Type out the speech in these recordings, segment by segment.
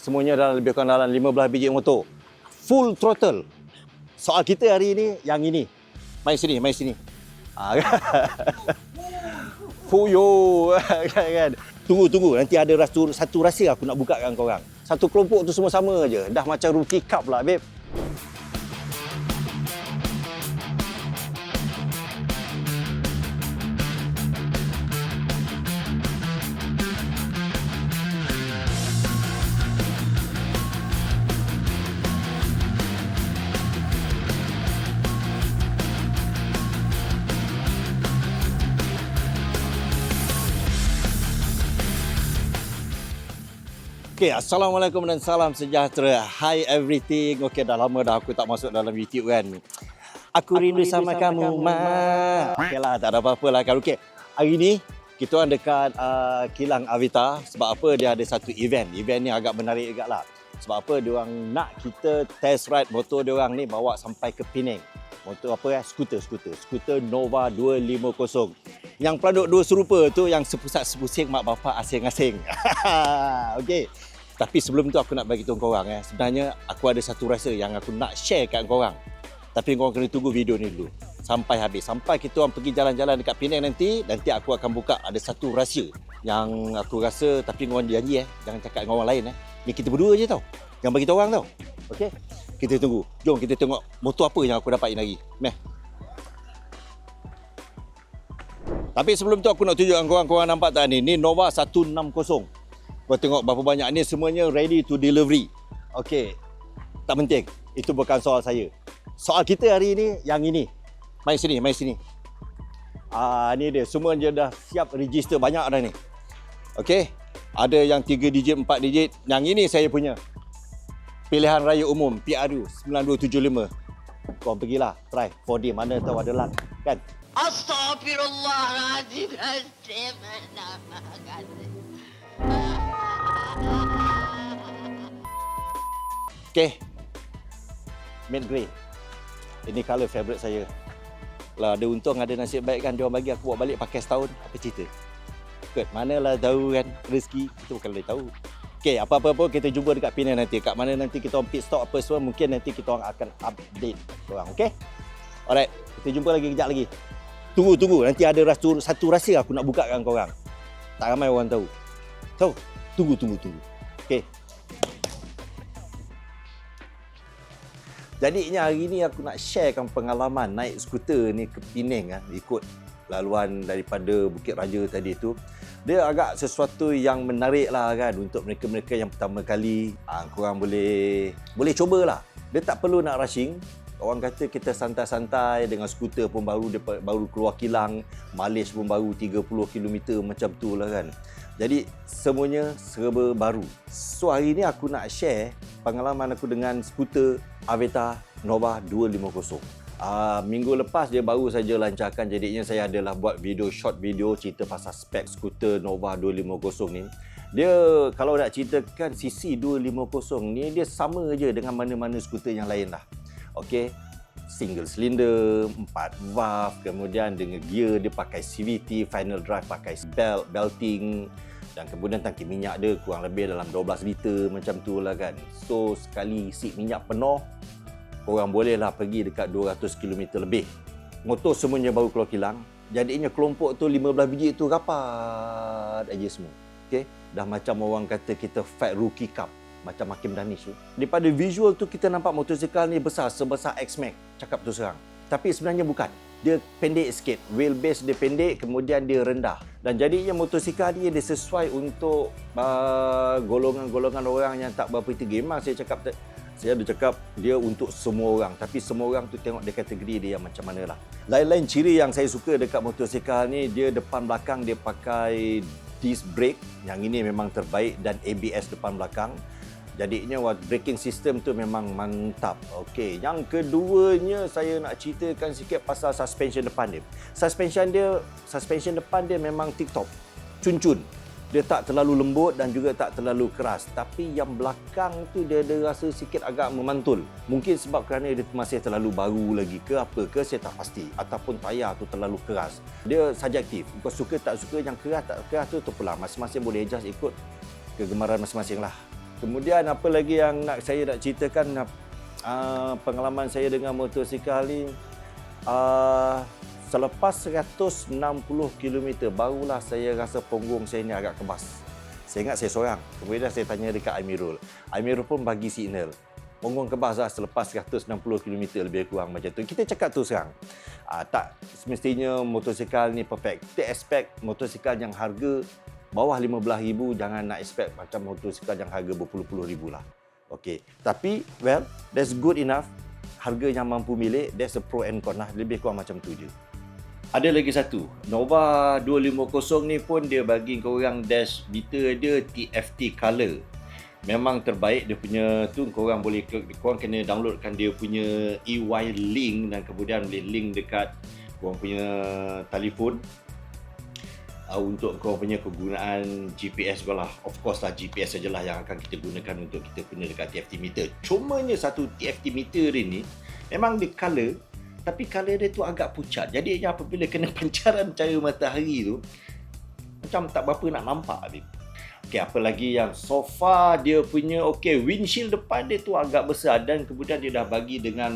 semuanya dalam lebih kurang dalam 15 biji motor. Full throttle. Soal kita hari ini yang ini. Mai sini, mai sini. Ah, Fuyo kan. Tunggu tunggu nanti ada satu satu rahsia aku nak buka dengan kau orang. Satu kelompok tu semua sama aje. Dah macam rookie cup lah babe. Okay, Assalamualaikum dan salam sejahtera. Hi everything. Okay, dah lama dah aku tak masuk dalam YouTube kan. Aku, rindu, sama, kamu, Ma. Okay lah, tak ada apa-apa lah kan. Okay, hari ni kita orang dekat uh, Kilang Avita. Sebab apa? Dia ada satu event. Event ni agak menarik juga lah. Sebab apa? Dia orang nak kita test ride motor dia orang ni bawa sampai ke Penang. Motor apa ya? Skuter, skuter. Skuter Nova 250. Yang pelanduk dua serupa tu yang sepusat-sepusing mak bapak asing-asing. Okey. Tapi sebelum tu aku nak bagi tahu korang eh. Sebenarnya aku ada satu rasa yang aku nak share kat korang. Tapi korang kena tunggu video ni dulu. Sampai habis. Sampai kita orang pergi jalan-jalan dekat Penang nanti. Nanti aku akan buka ada satu rahsia. Yang aku rasa tapi korang janji eh. Jangan cakap dengan orang lain eh. Ni kita berdua je tau. Jangan bagi tahu orang tau. Okey. Kita tunggu. Jom kita tengok motor apa yang aku dapat lagi. Meh. Tapi sebelum tu aku nak tunjukkan korang, korang nampak tak ni? Ni Nova 160. Kau tengok berapa banyak ni semuanya ready to delivery. Okey. Tak penting. Itu bukan soal saya. Soal kita hari ini yang ini. Mai sini, mai sini. Ah ni dia semua dia dah siap register banyak dah ni. Okey. Ada yang 3 digit, 4 digit. Yang ini saya punya. Pilihan raya umum PRU 9275. Kau pergilah try 4D mana tahu ada luck kan. Astagfirullahaladzim. Astagfirullahaladzim. Okey. Mint grey. Ini colour favourite saya. Lah ada untung ada nasib baik kan dia orang bagi aku bawa balik pakai setahun. Apa cerita? Kot manalah tahu kan rezeki itu bukan boleh tahu. Okey, apa-apa pun kita jumpa dekat Penang nanti. Kat mana nanti kita orang pit stop apa semua mungkin nanti kita orang akan update korang, okey? Alright, kita jumpa lagi kejap lagi. Tunggu tunggu nanti ada satu rahsia aku nak buka dengan korang. Tak ramai orang tahu. Tahu? Tunggu tunggu tunggu. Okey. Jadinya hari ni aku nak sharekan pengalaman naik skuter ni ke Penang ah ikut laluan daripada Bukit Raja tadi tu. Dia agak sesuatu yang menarik lah kan untuk mereka-mereka yang pertama kali ah korang boleh boleh cubalah. Dia tak perlu nak rushing. Orang kata kita santai-santai dengan skuter pun baru dia baru keluar kilang, mileage pun baru 30 km macam tu lah kan. Jadi semuanya serba baru. So hari ni aku nak share pengalaman aku dengan skuter Aveta Nova 250. Uh, minggu lepas dia baru saja lancarkan jadinya saya adalah buat video short video cerita pasal spek skuter Nova 250 ni. Dia kalau nak ceritakan CC 250 ni dia sama je dengan mana-mana skuter yang lain lah. Okey. Single cylinder, 4 valve, kemudian dengan gear dia pakai CVT, final drive pakai belt, belting dan kemudian tangki minyak dia kurang lebih dalam 12 liter macam tu lah kan. So sekali isi minyak penuh, korang bolehlah pergi dekat 200 km lebih. Motor semuanya baru keluar kilang. Jadinya kelompok tu 15 biji tu rapat aja semua. Okay? Dah macam orang kata kita fight rookie cup. Macam Hakim Danish tu. Daripada visual tu kita nampak motosikal ni besar sebesar X-Max. Cakap tu serang. Tapi sebenarnya bukan. Dia pendek sikit. Wheelbase dia pendek kemudian dia rendah. Dan jadinya motosikal ni dia sesuai untuk uh, golongan-golongan orang yang tak berapa tinggi. Memang saya cakap saya ada cakap dia untuk semua orang. Tapi semua orang tu tengok dia kategori dia yang macam mana lah lain-lain ciri yang saya suka dekat motosikal ni dia depan belakang dia pakai disc brake. Yang ini memang terbaik dan ABS depan belakang jadinya braking system tu memang mantap. Okey yang keduanya saya nak ceritakan sikit pasal suspension depan dia. Suspension dia suspension depan dia memang tip top cun-cun. Dia tak terlalu lembut dan juga tak terlalu keras. Tapi yang belakang tu dia ada rasa sikit agak memantul. Mungkin sebab kerana dia masih terlalu baru lagi ke apa ke saya tak pasti. Ataupun tayar tu terlalu keras. Dia subjektif. Kau suka tak suka yang keras tak keras tu tu pula masing-masing boleh adjust ikut kegemaran masing-masing lah Kemudian apa lagi yang nak saya nak ceritakan uh, pengalaman saya dengan motosikal ni uh, selepas 160 km barulah saya rasa punggung saya ni agak kebas. Saya ingat saya seorang. Kemudian saya tanya dekat Amirul. Amirul pun bagi signal. Punggung kebas lah selepas 160 km lebih kurang macam tu. Kita cakap tu sekarang. Uh, tak semestinya motosikal ni perfect. Kita expect motosikal yang harga bawah RM15,000 jangan nak expect macam motosikal yang harga berpuluh-puluh ribu lah. Okey. Tapi, well, that's good enough. Harga yang mampu milik, that's a pro and con lah. Lebih kurang macam tu je. Ada lagi satu. Nova 250 ni pun dia bagi korang dash meter dia TFT color. Memang terbaik dia punya tu korang boleh korang kena downloadkan dia punya EY link dan kemudian boleh link dekat korang punya telefon uh, untuk kau punya kegunaan GPS kau lah. Of course lah GPS sajalah yang akan kita gunakan untuk kita guna dekat TFT meter. Cumanya satu TFT meter ini memang dia color tapi color dia tu agak pucat. Jadi apabila kena pancaran cahaya matahari tu macam tak berapa nak nampak ni. Okey, apa lagi yang so far dia punya okey windshield depan dia tu agak besar dan kemudian dia dah bagi dengan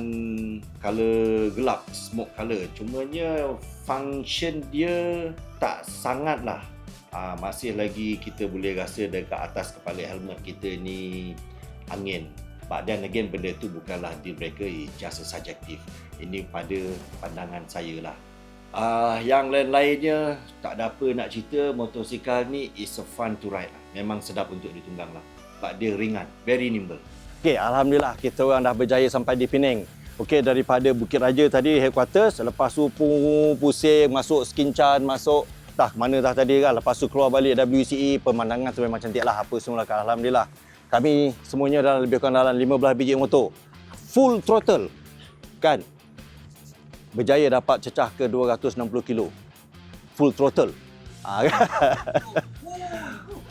color gelap, smoke color. Cumanya function dia tak sangat lah. Uh, masih lagi kita boleh rasa dekat atas kepala helmet kita ni angin. But then again benda tu bukanlah deal breaker, it's just a subjective. Ini pada pandangan saya lah. Uh, yang lain-lainnya tak ada apa nak cerita motosikal ni is a fun to ride lah. Memang sedap untuk ditunggang lah. Sebab dia ringan, very nimble. Okay, Alhamdulillah kita orang dah berjaya sampai di Penang. Okey daripada Bukit Raja tadi headquarters, lepas tu pusing masuk Skincan, masuk dah mana dah tadi kan. Lepas tu keluar balik WCE, pemandangan tu memang cantik lah apa semua lah. Alhamdulillah. Kami semuanya dalam lebih kurang dalam 15 biji motor. Full throttle. Kan? berjaya dapat cecah ke 260 kilo. Full throttle. Ha,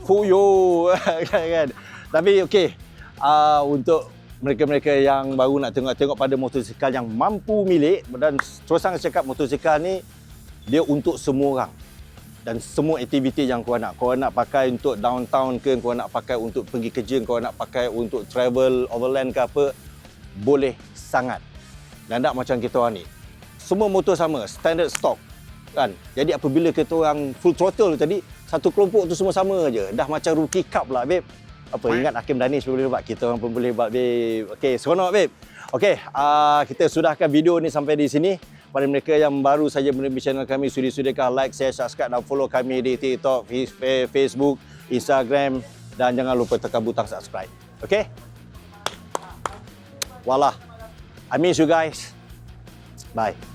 Fuyo kan. Tapi okey. Uh, untuk mereka-mereka yang baru nak tengok-tengok pada motosikal yang mampu milik dan terus terang cakap motosikal ni dia untuk semua orang dan semua aktiviti yang kau nak. Kau nak pakai untuk downtown ke, kau nak pakai untuk pergi kerja, kau nak pakai untuk travel overland ke apa, boleh sangat. Dan tak macam kita orang ni semua motor sama, standard stock. Kan? Jadi apabila kita orang full throttle tadi, satu kelompok tu semua sama aja. Dah macam rookie cup lah, babe. Apa ingat Hakim Danish boleh buat, kita orang pun boleh buat, babe. Okey, seronok, babe. Okey, uh, kita sudahkan video ni sampai di sini. Pada mereka yang baru saja menerbit channel kami, sudi-sudikan like, share, subscribe dan follow kami di TikTok, Facebook, Instagram dan jangan lupa tekan butang subscribe. Okey? Wallah. I miss you guys. Bye.